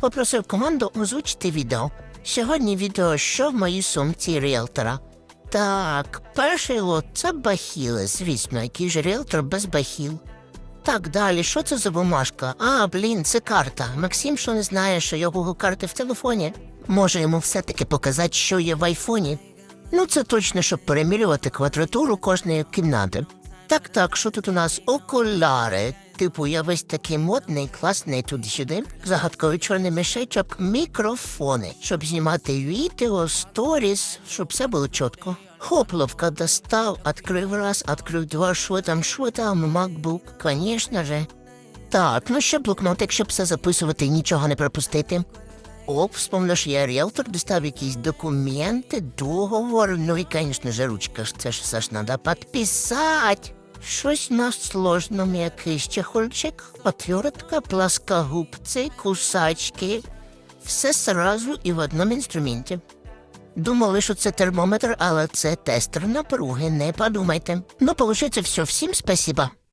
Попросив команду озвучити відео. Сьогодні відео, що в моїй сумці ріелтора. Так, перший лот це бахіли, звісно, який же ріелтор без бахіл. Так, далі, що це за бумажка? А, блін, це карта. Максим, що не знає, що Google карти в телефоні. Може йому все-таки показати, що є в айфоні. Ну, це точно, щоб перемірювати квадратуру кожної кімнати. Так, так, що тут у нас окуляри. Типу, я весь такий модний, класний туди-сюди. Загадковий чорний мішечок, мікрофони, щоб знімати відео, сторіс, щоб все було чітко. Хопловка достав, відкрив раз, відкрив два, що там, що там, MacBook, звісно же. Так, ну ще блокнотик, щоб все записувати нічого не пропустити. Оп, вспомнив, я ріелтор, достав якісь документи, договор, ну і, звісно ж, ручка, це ж все ж треба підписати. Щось на сложному, якийсь чехольчик, отвертка, пласкогубці, кусачки. Все сразу і в одному інструменті. Думали, що це термометр, але це тестер напруги, не подумайте. Ну, получиться все. Всім спасіба.